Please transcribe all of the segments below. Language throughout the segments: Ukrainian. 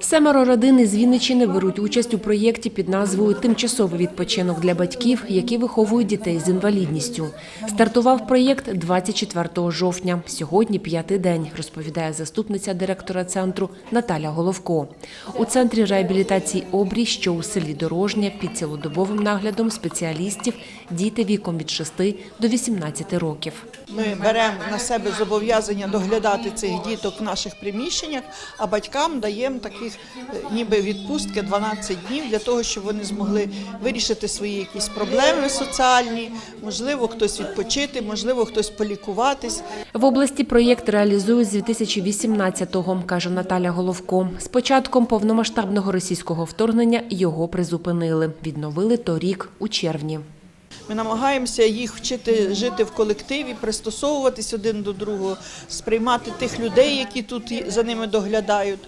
Семеро родин із Вінничини беруть участь у проєкті під назвою Тимчасовий відпочинок для батьків, які виховують дітей з інвалідністю. Стартував проєкт 24 жовтня. Сьогодні п'ятий день, розповідає заступниця директора центру Наталя Головко. У центрі реабілітації обрій, що у селі Дорожня, під цілодобовим наглядом спеціалістів діти віком від 6 до 18 років. Ми беремо на себе зобов'язання доглядати цих діток в наших приміщеннях, а батькам даємо таких е, ніби відпустки 12 днів для того, щоб вони змогли вирішити свої якісь проблеми соціальні, можливо, хтось відпочити, можливо, хтось полікуватись. В області проєкт реалізують з 2018-го, каже Наталя Головко. З початком повномасштабного російського вторгнення його призупинили. Відновили торік у червні. Ми намагаємося їх вчити жити в колективі, пристосовуватись один до другого, сприймати тих людей, які тут за ними доглядають.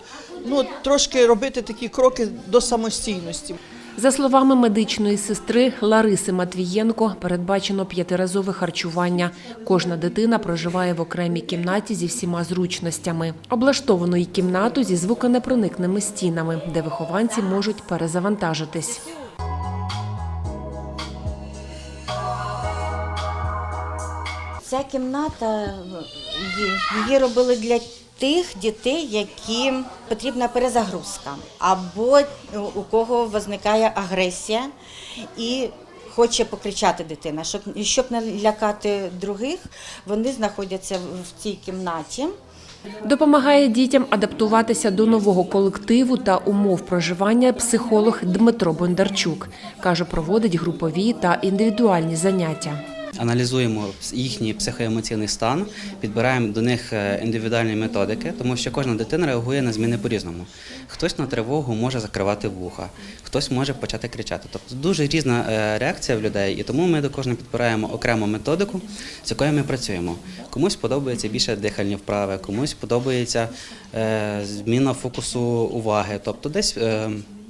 Ну, трошки робити такі кроки до самостійності. За словами медичної сестри Лариси Матвієнко, передбачено п'ятиразове харчування. Кожна дитина проживає в окремій кімнаті зі всіма зручностями. Облаштовано й кімнату зі звуконепроникними стінами, де вихованці можуть перезавантажитись. Ця кімната її, робили для тих дітей, яким потрібна перезагрузка, або у кого виникає агресія і хоче покричати дитина. Щоб, щоб не лякати других, вони знаходяться в цій кімнаті. Допомагає дітям адаптуватися до нового колективу та умов проживання психолог Дмитро Бондарчук. Каже, проводить групові та індивідуальні заняття. Аналізуємо їхній психоемоційний стан, підбираємо до них е, індивідуальні методики, тому що кожна дитина реагує на зміни по-різному. Хтось на тривогу може закривати вуха, хтось може почати кричати. Тобто дуже різна е, реакція в людей, і тому ми до кожного підбираємо окрему методику, з якою ми працюємо. Комусь подобається більше дихальні вправи, комусь подобається е, зміна фокусу уваги, тобто десь.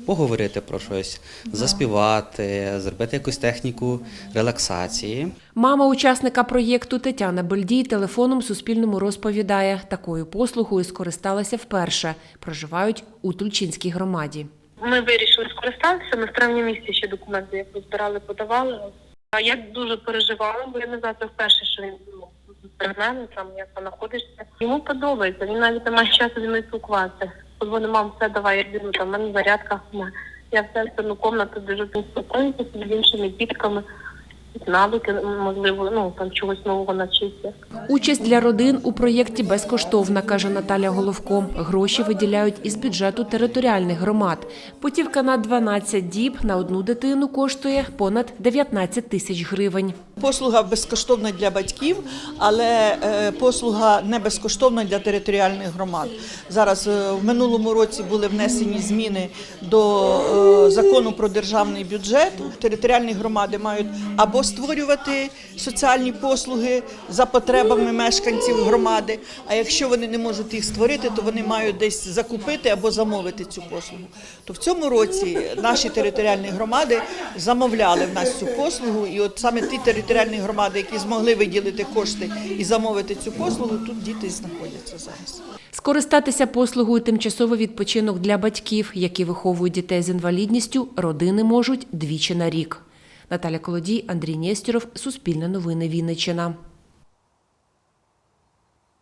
Поговорити про щось, заспівати, зробити якусь техніку релаксації. Мама учасника проєкту Тетяна Бельдій телефоном Суспільному розповідає, такою послугою скористалася вперше. Проживають у Тульчинській громаді. Ми вирішили скористатися. Ми в травні місяці ще документи якось збирали, подавали. А я дуже переживала, бо я не знаю, це вперше, що він ну, мене там як знаходишся. Йому подобається. Він навіть не має часу зі мною спілкуватися. Подзвонив, мам, все, давай я біжу, там в мене зарядка. Я все одну комнату держу він з іншими дітками. Навики, можливо, ну там чогось нового навчитися. Участь для родин у проєкті безкоштовна, каже Наталя Головко. Гроші виділяють із бюджету територіальних громад. Путівка на 12 діб на одну дитину коштує понад 19 тисяч гривень. Послуга безкоштовна для батьків, але е, послуга не безкоштовна для територіальних громад. Зараз е, в минулому році були внесені зміни до е, закону про державний бюджет. Територіальні громади мають або створювати соціальні послуги за потребами мешканців громади. А якщо вони не можуть їх створити, то вони мають десь закупити або замовити цю послугу. То в цьому році наші територіальні громади замовляли в нас цю послугу, і от саме ті територіальні громади, які змогли виділити кошти і замовити цю послугу, тут діти знаходяться зараз. Скористатися послугою тимчасовий відпочинок для батьків, які виховують дітей з інвалідністю, родини можуть двічі на рік. Наталя Колодій, Андрій Нєстєров, Суспільне новини Вінниччина.